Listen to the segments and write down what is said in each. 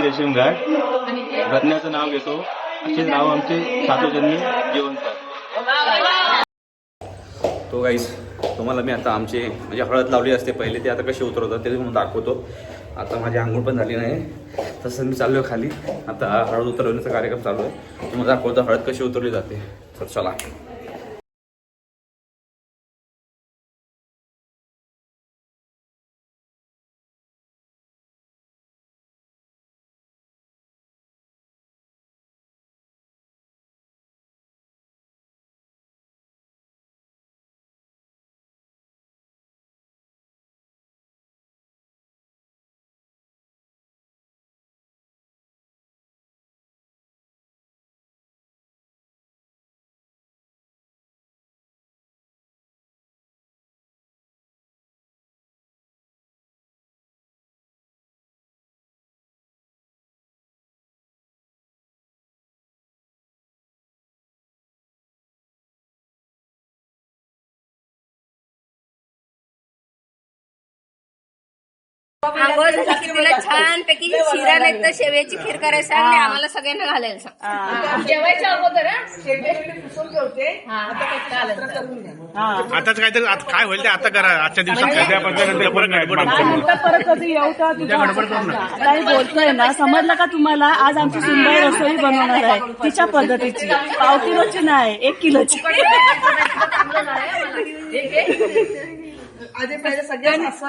आज रेशीम घाट रत्नाचं नाव घेतो. असे नाव आमचे सातोजन्मी जेवण तो गाईस तुम्हाला मी आता आमचे म्हणजे हळद लावली असते पहिले ते आता कसे उतरवतात ते तुम्हाला दाखवतो. आता माझी आंघोळ पण झाली नाही. तसं मी चाललो खाली. आता हळद उतरवण्याचा कार्यक्रम चालू आहे. तुम्हाला दाखवतो हळद कशी उतरवली जाते. तर चला. आंघोळ झाली की तिला छान पैकी शिरा नाही तर शेवयाची खीर करायला सांग आणि आम्हाला सगळ्यांना घालायला सांग. जेवायच्या अगोदर आताच काहीतरी आता काय होईल ते आता करा. आजच्या दिवसात नंतर परत गडबड आमची. नंतर परत कधी येऊ तर तुझ्या आता मी बोलतोय ना समजलं का तुम्हाला? आज आमची सुंदर रसोई बनवणार आहे. तिच्या पद्धतीची. पाव किलोची नाही एक किलोची.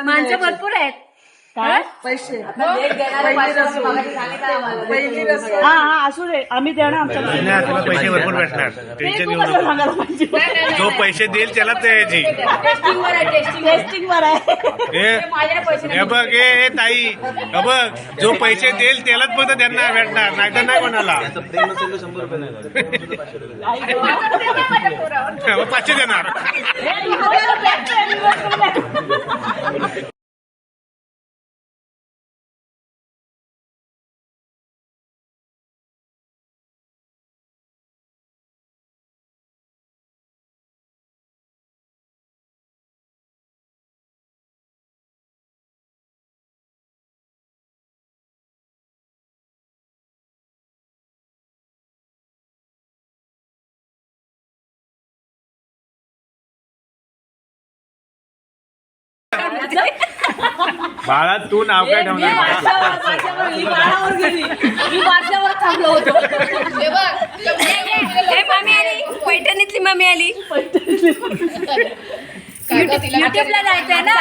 माणसं भरपूर आहेत. काय? हा? हा असू दे. आम्ही देणार आमच्या नाही, तुला पैसे भरपूर भेटणार. टेन्शन तू घेऊ कसं नको सांगायला पाहिजे? जो पैसे देईल त्याला द्यायची टेस्टिंगवर आहे टेस्टिंग टेस्टिंग वर आहे. हे हे बघ हे हे ताई. हे बघ जो पैसे देईल त्यालाच फक्त त्यांना भेटणार नाही तर नाही कोणाला मग पाचशे देणार. बाळा तू नाव काय ठेवणार? हे मामी आली? पैठणीतली मामी आली. युट्यूबला जायचंय ना?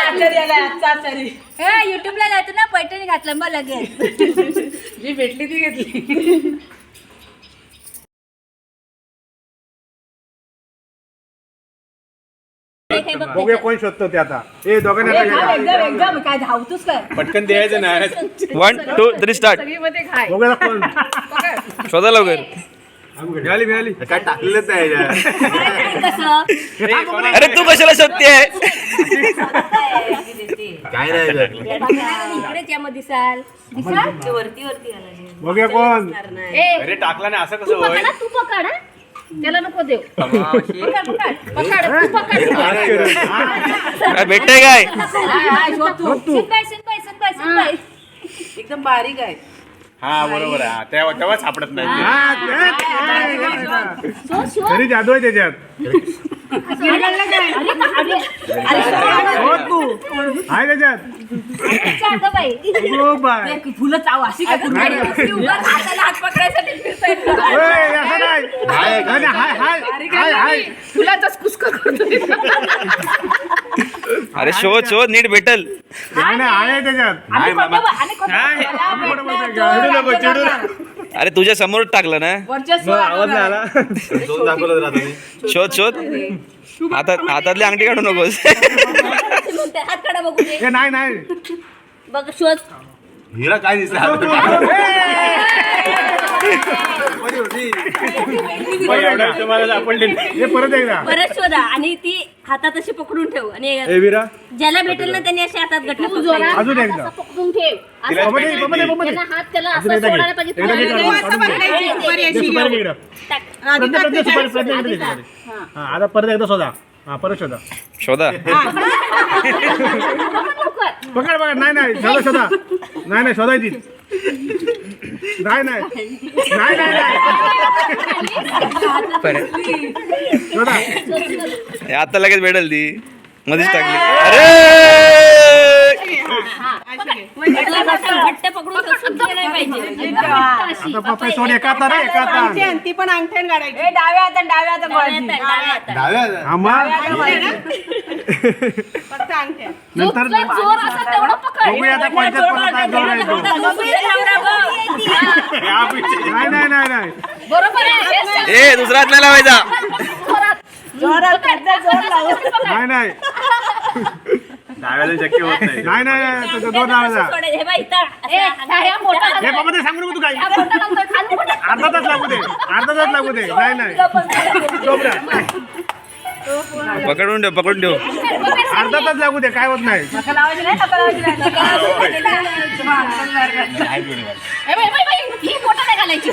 हे युट्यूबला जायचं ना? पैठणी घातलं मग लगेच. जी भेटली ती घेतली. हे बघ बघूया कोण शोधतो ते आता. ए दोघांना. एकदम एकदम काय धावतोस काय? पटकन द्यायचं नाही. वन टू थ्री स्टार्ट बघूया कोण? शोधा लवकर. मिळाली मिळाली. काय टाकलेलंच नाही कसं? अरे तू कशाला शोधते? काय नाही इकडेच दिसाल. दिसाल? वरती वरती बघूया कोण. अरे टाकला नाही असं तू पकड हा, तू पकड हा. त्याला नको देऊ. पकड पकड पकड तू पकड. काय भेटतंय काय? सुनबाई सुनबाई सुनबाई सुनबाई एकदम बारीक आहे. हा बरोबर आहे. तेव्हा तेव्हा सापडत नाही. तरी जादू आहे त्याच्यात. हो तू आहे त्याच्यात हो बाय फुलं चाव अशी काय अशी उगाच हाताला हात पकडायसाठी फिरताय ओय, असं नाही. नाही, नाही, हाय हाय हाय हाय तुला तस करतो अरे शोध शोध नीट भेटल नाही नाही, आहे त्याच्यात नाही. भेटला चिडू नको, चिडू. अरे तुझ्या समोर टाकलं ना आवाज नाही आला शोध शोध हातात हातातली अंगठी काढू नकोस अशी म्हणते, हात काढा बघू दे हे नाही नाही बघ शोध हिला काय हे परत एकदा परत शोधा आणि ती हातात अशी पकडून ठेव आणि ए विरा ज्याला भेटेल ना त्यांनी अशी हातात गट्टा अजून एकदा पकडून ठेव असं बाबा दे, बाबा दे, बाबा दे. त्याला हात त्याला अजून असं एकदा घे. सोडायला पाहिजे एकदा घे, खाली. काढून, काढून दे. दे, दे, दे. दे, सुपारी घे इकडं. टाक. प्रत्येक प्रत्येक सुपारी प्रत्येक इकडे दे, इकडे. हा, आता परत एकदा शोधा हा परत शोधा शोधा पकड पकड नाही नाही शोधा शोधा नाही नाही शोधायची नाही नाही. नाही नाही हे आता लगेच भेटेल ती. मध्येच टाकली. अरे! घट्ट पकडून सुटलं नाही पाहिजे. आता पप्पा सोड एका हातात रे एका हातात ती पण अंगठ्यान काढायची ए, डाव्या हातात डाव्या हातात डाव्या हातात. डाव्या हातात. मग फक्त अंगठ्या नंतर जोर असा तेवढं पकड. बघूया आता कोणत्यात कोणाचा जोर आहे तो. नाही नाही नाही नाही बरोबर आहे. ए दुसरा हात नाही. लावायचा. जोरात. काढता, जोर लावू नाही नाही. डाव्याला शक्य होत नाही नाही नाही तुझा. हे. हे बाबा ते सांगू नको तू काय हा. अर्धा तास लागू दे अर्धा तास लागू दे नाही नाही डोबऱ्या. पकडून ठेव पकडून ठेव अर्धा तास लागू दे काय होत नाही बाई, बाई, बाई, ही नाही घालायची.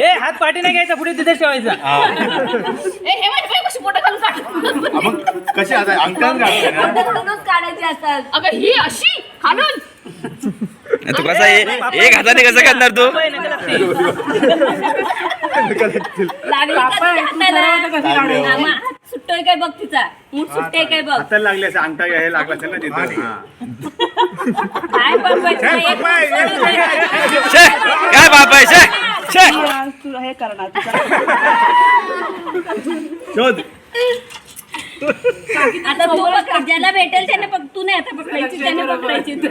ए हात पाठी नाही घ्यायचा पुढे तिथे ठेवायचा. हे. मग कशी आता काढायची असतात. अगं ही अशी खालून तू कसा ए- एक हाताने कसं करणार तू? लागली? आम्हा, हात सुट्टोय काय बघ तिचा? मूठ सुट्टे काय बघ? हाताला लागली असं अंगठा हे लागला असेल ना तिथं. हा. काय. शे काय बाप आहे. शे शे तू हे करणार तुझा शोध. आता तू बघ ज्याला भेटेल त्याने बघ तू नाही आता पकडायची त्याने पकडायची तू.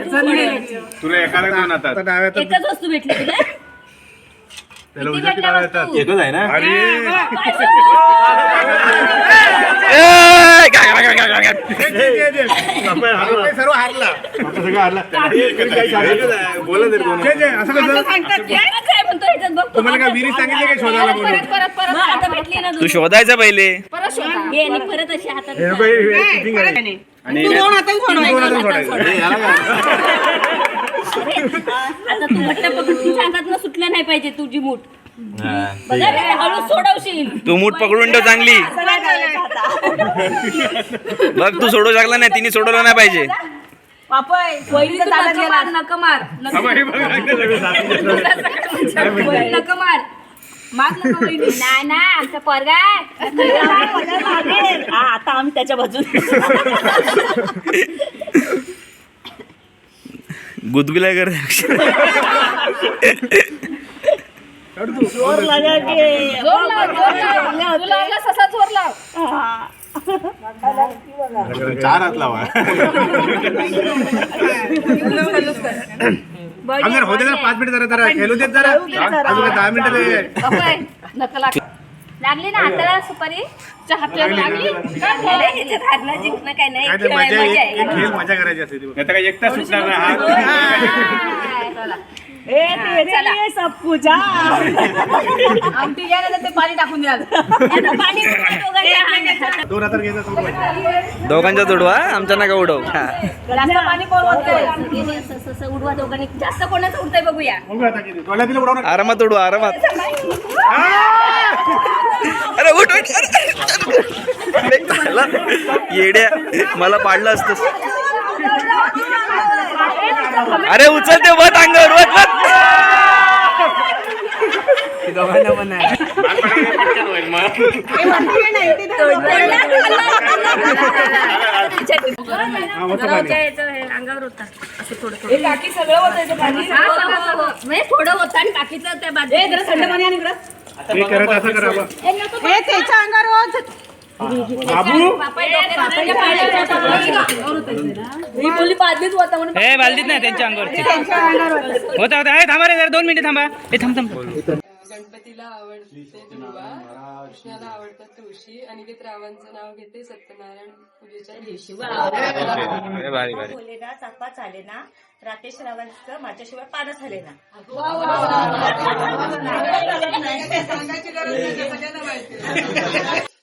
तुला एकाला आता डाव्या एकच वस्तू भेटली तुला? त्याला किती वस्तू? एकच आहे ना? अरे! सर्व हारला. आता सगळं हरला. बोला तरी कोण असं कसं. तुम्हाला काय विहिरीत सांगितलं काय शोधायला तू शोधायचा पहिले. परत अशी हातात हे बघ, हे cheating आहे. आणि तू दोन हाताने सोडवायचं. दोन हाताने सोडायचं. अरे, याला काय? आता तू घट्ट पकडून हातात सुटलं नाही पाहिजे तुझी मूठ बघा रे, हळू सोडवशील तू मूठ पकडून ठेव चांगली. बघ तू सोडू शकला नाही तिने सोडवलं नाही पाहिजे पापय पहिली पहिलीचं ताटात गेला. नक मार नक थांबा, बघ, लागलं सगळं. नक मार मार नका वहिनी. नाही ना आमचा पोरगा आहे. मजा लागेल. आता आम्ही त्याच्या बाजूने गुदगुल्या कर. जोर लगा के. जोर लाव, जोर लाव. तू लावलास असा जोर लाव हा. चार हात लावा. होते जरा पाच मिनिट जरा जरा खेळू देत जरा. अजून दहा मिनिटं नका लाग. लागली ना हाताला सुपारी लागली झालं? ह्याच्यात हारला जिंकणं काय नाही काय ते खेळ मजा आहे, एक मजा एक आहे. खेळ मजा करायची असते ती. नाही तर काय एकटा सुटणार चला. ए तेरे लिए सब कुछ हा. आमटी घ्या ना ते पाणी टाकून द्या पाणी. दोन घ्यायचं. दोघांचा जोडवा आमच्या नका उडव. हा. जास्त पाणी असं- असं उडवा दोघांनी. जास्त कोणाचं उडतंय बघूया. उडवू. आरामात उडवा आरामात. अरे उठ उठ. येड्या मला पाडलं असतं. अरे उचल ते वत अंगावर वत वत अंगावर होता. असं थोडं थोडं. काकी सगळं होतं म्हणजे थोडं होतं आणि बाकीचं त्या बाजूला थंड पाणी आणि हे करत असं करा बा. हे त्याच्या अंगावर होत. ही बोली बादलीच होता म्हणून ए बालदीत नाही त्यांच्या अंगावरती. होता. होता थांबा रे जरा दोन मिनिटं थांबा. ए थांब थांब. गणपतीला आवडते दुर्वा कृष्णाला आवडतात तुळशी. अनिकेत रावांचं नाव घेते सत्यनारायण पूजेच्या दिवशी. भारी भारी बोले ना चापा चाले ना. राकेश रावांचं माझ्याशिवाय पानच झाले ना.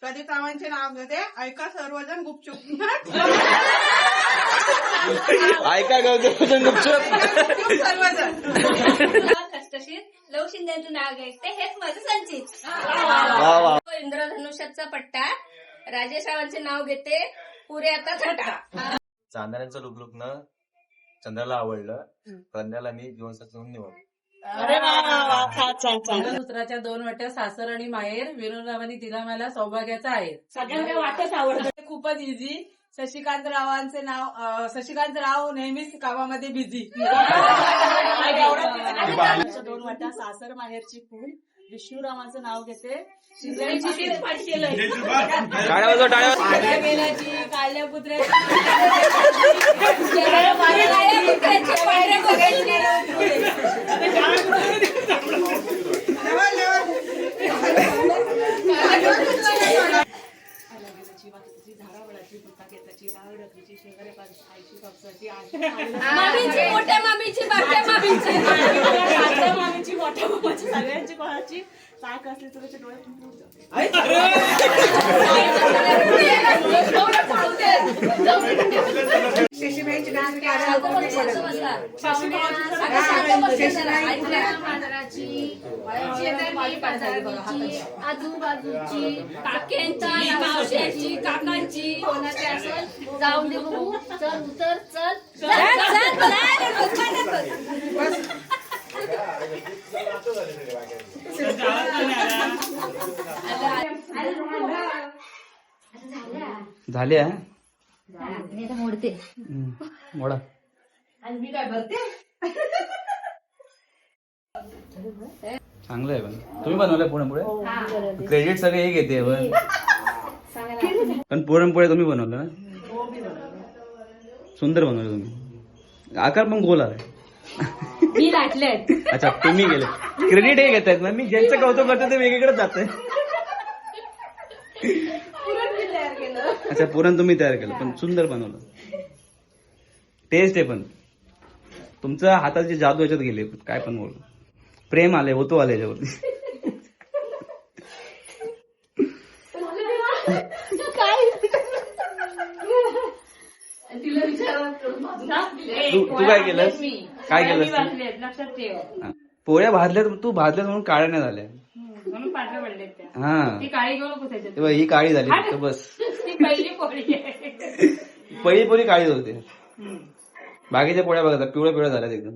कधी कामांचे नाव घेते. ऐका सर्वजण गुपचूप. ऐका सर्वजण. कष्टशीर लव शिंदेचं नाव घ्यायचं हेच माझं संचित. इंद्रधनुष्याचा पट्टा राजेश रावांचे नाव घेते पुरे आता थटा. चांदण्यांचं न चंद्राला आवडलं प्रज्ञाला मी जीवनसाथी म्हणून निवडलं. अरे वा वा वा. छान छान छान. दुसऱ्याच्या दोन वाट्या सासर आणि माहेर विनोदावानी दिला मला सौभाग्याचा आहे. सगळ्यांना वाटच आवडतं. खूपच इझी शशिकांत रावांचे नाव शशिकांत राव नेहमीच कामामध्ये बिझी दोन वाट्या सासर माहेरची खून विष्णुरामाचं नाव घेते. शिजण्याची तीच ताक असली तर त्याचे डोळे पण फुटून जातात. शशीबाईची डान्स आजूबाजूची काक्यांची मावश्याची काकांची कोणाची असेल जाऊन दे बघू चल उतर चल चल चल चल झाले हा? मोडते मोडा. चांगलं आहे पण. तुम्ही बनवलंय पुरणपोळे? क्रेडिट सगळे हे घेते पण. पण पुरणपोळे तुम्ही बनवलं? ना सुंदर बनवलं तुम्ही. आकार पण गोल आलाय मी लाटले अच्छा तुम्ही गेले. क्रेडिट हे घेत आहेत ना? मी ज्यांचं कौतुक करतो ते वेगळीकडे जात अच्छा पुरण तुम्ही तयार केलं पण सुंदर बनवलं. टेस्ट आहे पण. तुमच्या हाताची जादू याच्यात गेले काय पण बोल. प्रेम आले होतो आले याच्यावरती. तू तू काय केलंस? काय केलंस तू? लक्षात ठेव. हा. पोळ्या भाजल्यात तू भाजल्यात म्हणून काळ्या नाही झाल्या. म्हणून पांढऱ्या पडले त्या. हा. ती काळी ही काळी झाली फक्त बस. ती पहिली पोळी आहे. पहिली पोळी काळी होते. बाकीच्या पोळ्या बघा पिवळ्या पिवळ्या झाल्यात एकदम.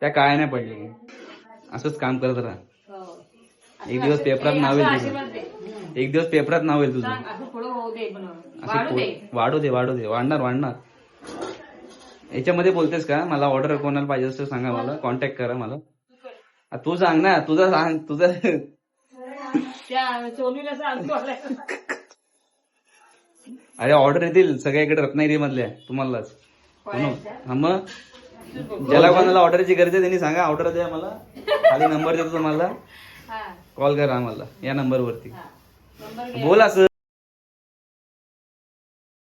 त्या काळ्या नाही पडल्या. असंच काम करत राहा. एक दिवस पेपरात नाव येईल तुझं. एक दिवस पेपरात नाव येईल तुझं. असं पुढं होऊ दे पण असे पो- वाढू दे वाढू दे. वाढणार वाढणार. याच्यामध्ये बोलतेस का? मला ऑर्डर कोणाला पाहिजे असं सांगा मला. कॉन्टॅक्ट करा मला. आ, तू सांग ना. तुझं सांग. तुझं अरे ऑर्डर येतील. सगळ्याकडे रत्नागिरी मधल्या तुम्हालाच हा मग? ज्याला कोणाला ऑर्डरची गरज आहे त्यांनी सांगा. ऑर्डर द्या मला. खाली नंबर देतो तुम्हाला. कॉल करा आम्हाला. या नंबरवरती बोल असं